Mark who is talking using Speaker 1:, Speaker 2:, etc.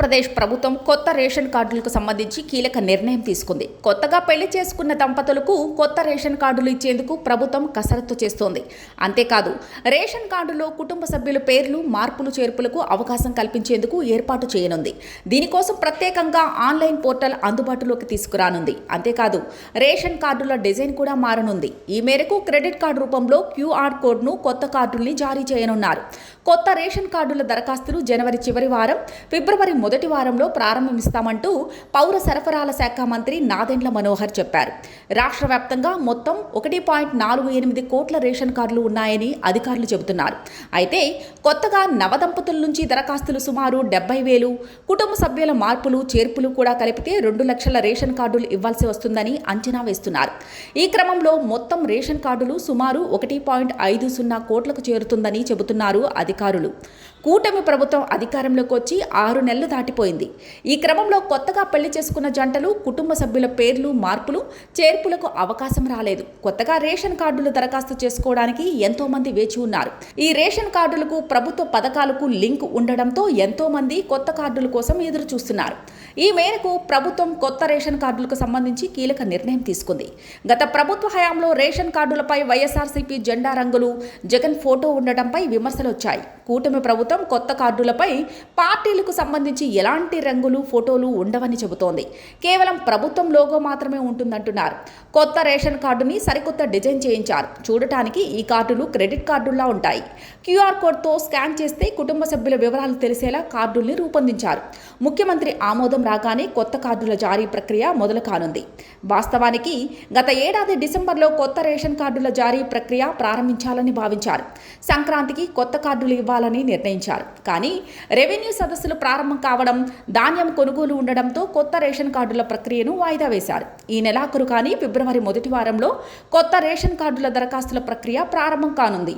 Speaker 1: ఆంధ్రప్రదేశ్ ప్రభుత్వం కొత్త రేషన్ కార్డులకు సంబంధించి కీలక నిర్ణయం తీసుకుంది. కొత్తగా పెళ్ళి చేసుకున్న దంపతులకు కొత్త రేషన్ కార్డులు ఇచ్చేందుకు ప్రభుత్వం కసరత్తు చేస్తోంది. అంతేకాదు రేషన్ కార్డులో కుటుంబ సభ్యుల పేర్లు మార్పులు చేర్పులకు అవకాశం కల్పించేందుకు ఏర్పాటు చేయనుంది. దీనికోసం ప్రత్యేకంగా ఆన్లైన్ పోర్టల్ అందుబాటులోకి తీసుకురానుంది. అంతేకాదు రేషన్ కార్డుల డిజైన్ కూడా మారనుంది. ఈ మేరకు క్రెడిట్ కార్డు రూపంలో క్యూఆర్ కోడ్ను కొత్త కార్డుల్ని జారీ చేయనున్నారు. కొత్త రేషన్ కార్డుల దరఖాస్తులు జనవరి చివరి వారం ఫిబ్రవరి మొదటి వారంలో ప్రారంభమిస్తామంటూ పౌర సరఫరాల శాఖ మంత్రి నాదెండ్ల మనోహర్ చెప్పారు. రాష్ట్ర వ్యాప్తంగా మొత్తం ఒకటి పాయింట్ నాలుగు ఎనిమిది కోట్ల రేషన్ కార్డులు ఉన్నాయని అధికారులు చెబుతున్నారు. అయితే కొత్తగా నవదంపతుల నుంచి దరఖాస్తులు సుమారు డెబ్బై వేలు కుటుంబ సభ్యుల మార్పులు చేర్పులు కూడా కలిపితే రెండు లక్షల రేషన్ కార్డులు ఇవ్వాల్సి వస్తుందని అంచనా వేస్తున్నారు. ఈ క్రమంలో మొత్తం రేషన్ కార్డులు సుమారు ఒకటి పాయింట్ ఐదు సున్నా కోట్లకు చేరుతుందని చెబుతున్నారు అధికారులు. కూటమి ప్రభుత్వం అధికారంలోకి వచ్చి ఆరు నెలలు దాటిపోయింది. ఈ క్రమంలో కొత్తగా పెళ్ళి చేసుకున్న జంటలు కుటుంబ సభ్యుల పేర్లు మార్పులు చేర్పులకు అవకాశం రాలేదు. కొత్తగా రేషన్ కార్డులు దరఖాస్తు చేసుకోవడానికి ఎంతో మంది వేచి ఉన్నారు. ఈ రేషన్ కార్డులకు ప్రభుత్వ పథకాలకు లింక్ ఉండడంతో ఎంతో మంది కొత్త కార్డుల కోసం ఎదురు చూస్తున్నారు. ఈ మేరకు ప్రభుత్వం కొత్త రేషన్ కార్డులకు సంబంధించి కీలక నిర్ణయం తీసుకుంది. గత ప్రభుత్వ హయాంలో రేషన్ కార్డులపై వైఎస్ఆర్సీపీ జెండా రంగులు జగన్ ఫోటో ఉండటంపై విమర్శలు వచ్చాయి. కూటమి ప్రభుత్వం కొత్త కార్డులపై పార్టీలకు సంబంధించి ఎలాంటి రంగులు ఫోటోలు ఉండవని చెబుతోంది. కేవలం ప్రభుత్వం లోగో మాత్రమే ఉంటుందంటున్నారు. కొత్త రేషన్ కార్డుని సరికొత్త డిజైన్ చేయించారు. చూడటానికి ఈ కార్డులు క్రెడిట్ కార్డుల్లా ఉంటాయి. క్యూఆర్ కోడ్తో స్కాన్ చేస్తే కుటుంబ సభ్యుల వివరాలు తెలిసేలా కార్డుల్ని రూపొందించారు. ముఖ్యమంత్రి ఆమోదం రాగానే కొత్త కార్డుల జారీ ప్రక్రియ మొదలు కానుంది. వాస్తవానికి గత ఏడాది డిసెంబర్లో కొత్త రేషన్ కార్డుల జారీ ప్రక్రియ ప్రారంభించాలని భావించారు. సంక్రాంతికి కొత్త కార్డులు ఇవ్వాలని నిర్ణయించారు. నిర్ణయించారు కానీ రెవెన్యూ సదస్సులు ప్రారంభం కావడం ధాన్యం కొనుగోలు ఉండడంతో కొత్త రేషన్ కార్డుల ప్రక్రియను వాయిదా వేశారు. ఈ నెలాఖరు కానీ ఫిబ్రవరి మొదటి వారంలో కొత్త రేషన్ కార్డుల దరఖాస్తుల ప్రక్రియ ప్రారంభం కానుంది.